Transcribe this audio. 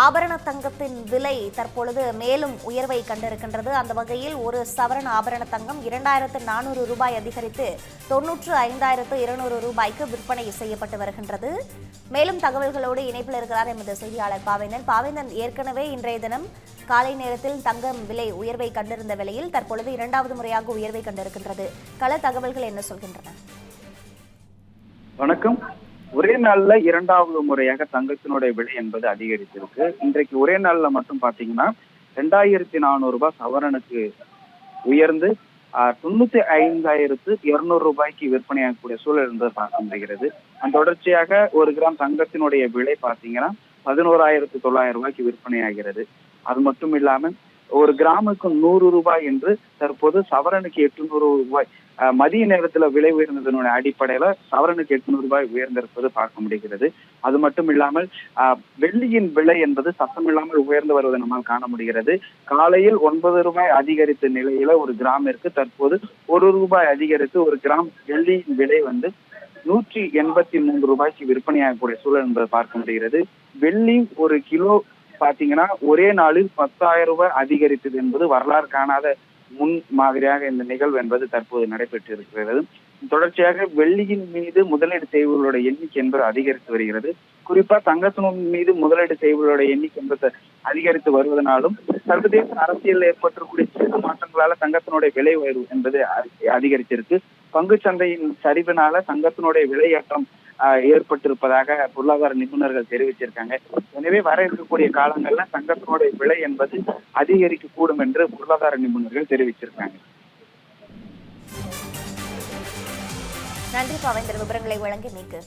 ஆபரண தங்கத்தின் விலை தற்பொழுது மேலும் உயர்வை கண்டிருக்கின்றது. அந்த வகையில் ஒரு சவரன் ஆபரண தங்கம் இரண்டாயிரத்து நானூறு ரூபாய் அதிகரித்து தொன்னூற்று ஐந்தாயிரத்து இருநூறு ரூபாய்க்கு விற்பனை செய்யப்பட்டு வருகின்றது. மேலும் தகவல்களோடு இணைப்பில் இருக்கிறார் எமது செய்தியாளர் பாவேந்தன். பாவேந்தன் ஏற்கனவே இன்றைய தினம் காலை நேரத்தில் தங்கம் விலை உயர்வை கண்டிருந்த வேளையில் தற்பொழுது இரண்டாவது முறையாக உயர்வை கண்டிருக்கின்றது. கள தகவல்கள் என்ன சொல்கின்றன? வணக்கம். ஒரே நாள்ல இரண்டாவது முறையாக தங்கத்தினுடைய விலை என்பது அதிகரித்திருக்கு. இன்றைக்கு ஒரே நாள்ல மட்டும் பாத்தீங்கன்னா ரெண்டாயிரத்தி நானூறு ரூபாய் சவரனுக்கு உயர்ந்து ஆஹ், தொண்ணூத்தி ஐந்தாயிரத்து இருநூறு ரூபாய்க்கு விற்பனையாகக்கூடிய சூழல் இருந்தது பார்க்க முடிகிறது. அந்த தொடர்ச்சியாக ஒரு கிராம் தங்கத்தினுடைய விலை பாத்தீங்கன்னா பதினோராயிரத்து தொள்ளாயிரம் ரூபாய்க்கு விற்பனையாகிறது. அது மட்டும் இல்லாமல் ஒரு கிராமுக்கு நூறு ரூபாய் என்று தற்போது சவரனுக்கு எட்டுநூறு ரூபாய் மதிய நேரத்துல விலை உயர்ந்ததனுடைய அடிப்படையில சவரனுக்கு எட்நூறு ரூபாய் உயர்ந்திருப்பது பார்க்க முடிகிறது. அது மட்டும் இல்லாமல் ஆஹ், வெள்ளியின் விலை என்பது சத்தமில்லாமல் உயர்ந்து வருவதை நம்மால் காண முடிகிறது. காலையில் ஒன்பது ரூபாய் அதிகரித்த நிலையில ஒரு கிராமிற்கு தற்போது ஒரு ரூபாய் அதிகரித்து ஒரு கிராம் வெள்ளியின் விலை வந்து நூற்றி எண்பத்தி மூன்று ரூபாய்க்கு விற்பனையாகக்கூடிய சூழல் என்பதை பார்க்க முடிகிறது. வெள்ளி ஒரு கிலோ பாத்தீங்கன்னா ஒரே நாளில் பத்தாயிரம் ரூபாய் அதிகரித்தது என்பது வரலாறு காணாத முன் மாதிரியாக இந்த நிகழ்வு என்பது தற்போது நடைபெற்று இருக்கிறது தொடர்ச்சியாக வெள்ளியின் மீது முதலீடு செய்பவர்களுடைய எண்ணிக்கை என்பது அதிகரித்து வருகிறது. குறிப்பா தங்கத்தின் மீது முதலீடு செய்பவர்களுடைய எண்ணிக்கை என்பது அதிகரித்து வருவதனாலும் சர்வதேச அரசியல் ஏற்பட்டிருக்கூடிய சிறு மாற்றங்களால தங்கத்தினுடைய விலை உயர்வு என்பது அதிகரித்திருக்கு. பங்கு சந்தையின் சரிவினால தங்கத்தினுடைய விலையேற்றம் ஏற்பட்டிருப்பதாக பொருளாதார நிபுணர்கள் தெரிவிச்சிருக்காங்க. எனவே வர இருக்கக்கூடிய காலங்கள்ல தங்கத்தினுடைய விலை என்பது அதிகரிக்க கூடும் என்று பொருளாதார நிபுணர்கள் தெரிவிச்சிருக்காங்க. நன்றி பாவேந்தர். விவரங்களை வழங்கியமைக்கு